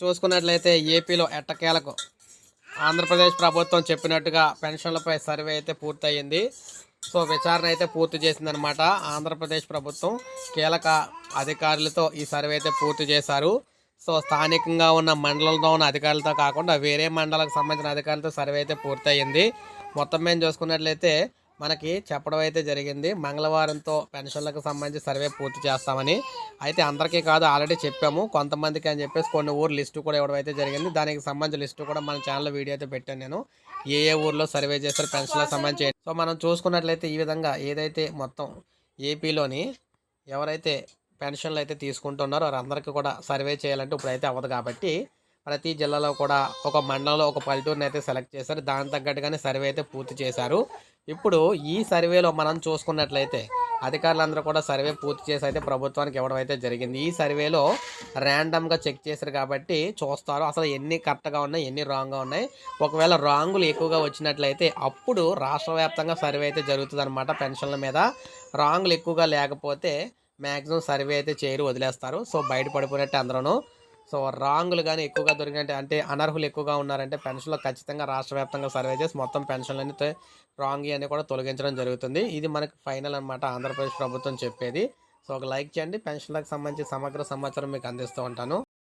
చూసుకున్నట్లయితే ఏపీలో ఎట్టకేలకు ఆంధ్రప్రదేశ్ ప్రభుత్వం చెప్పినట్టుగా పెన్షన్లపై సర్వే అయితే పూర్తయింది. సో విచారణ అయితే పూర్తి చేసిందనమాట ఆంధ్రప్రదేశ్ ప్రభుత్వం కీలక అధికారులతో ఈ సర్వే అయితే పూర్తి చేశారు. సో స్థానికంగా ఉన్న మండలంలో ఉన్న అధికారులతో కాకుండా వేరే మండలకు సంబంధించిన అధికారులతో సర్వే అయితే పూర్తయింది. మొత్తం మేము చూసుకున్నట్లయితే మనకి చెప్పడం అయితే జరిగింది. మంగళవారంతో పెన్షన్లకు సంబంధించి సర్వే పూర్తి చేస్తామని. అయితే అందరికీ కాదు ఆల్రెడీ చెప్పాము. కొంతమందికి అని చెప్పేసి కొన్ని ఊరు లిస్టు కూడా ఇవ్వడం అయితే జరిగింది. దానికి సంబంధించిన లిస్టు కూడా మన ఛానల్లో వీడియో అయితే పెట్టాను నేను. ఏ ఏ ఊర్లో సర్వే చేస్తారు పెన్షన్లకు సంబంధించి సో మనం చూసుకున్నట్లయితే ఈ విధంగా ఏదైతే మొత్తం ఏపీలోని ఎవరైతే పెన్షన్లు అయితే తీసుకుంటున్నారో వారందరికీ కూడా సర్వే చేయాలంటే ఇప్పుడైతే అవ్వదు కాబట్టి ప్రతి జిల్లాలో కూడా ఒక మండలంలో ఒక పల్లెటూరుని అయితే సెలెక్ట్ చేశారు. దాని తగ్గట్టుగానే సర్వే అయితే పూర్తి చేశారు. ఇప్పుడు ఈ సర్వేలో మనం చూసుకున్నట్లయితే అధికారులందరూ కూడా సర్వే పూర్తి చేసి అయితే ప్రభుత్వానికి ఇవ్వడం అయితే జరిగింది. ఈ సర్వేలో ర్యాండమ్గా చెక్ చేశారు కాబట్టి చూస్తారు. అసలు ఎన్ని కరెక్ట్గా ఉన్నాయి ఎన్ని రాంగ్గా ఉన్నాయి. ఒకవేళ రాంగులు ఎక్కువగా వచ్చినట్లయితే అప్పుడు రాష్ట్ర వ్యాప్తంగా సర్వే అయితే జరుగుతుంది పెన్షన్ల మీద. రాంగులు ఎక్కువగా లేకపోతే మ్యాక్సిమం సర్వే అయితే చేయరు వదిలేస్తారు. సో బయట పడిపోయినట్టు అందరూ సో రాంగులు కానీ ఎక్కువగా దొరికినట్టు అంటే అనర్హులు ఎక్కువగా ఉన్నారంటే పెన్షన్లో ఖచ్చితంగా రాష్ట్ర వ్యాప్తంగా సర్వే చేసి మొత్తం పెన్షన్లన్నీ తో- రాంగ్ అన్ని కూడా తొలగించడం జరుగుతుంది. ఇది మనకి ఫైనల్ అనమాట ఆంధ్రప్రదేశ్ ప్రభుత్వం చెప్పేది. సో ఒక లైక్ చేయండి. పెన్షన్లకు సంబంధించి సమగ్ర సమాచారం మీకు అందిస్తూ ఉంటాను.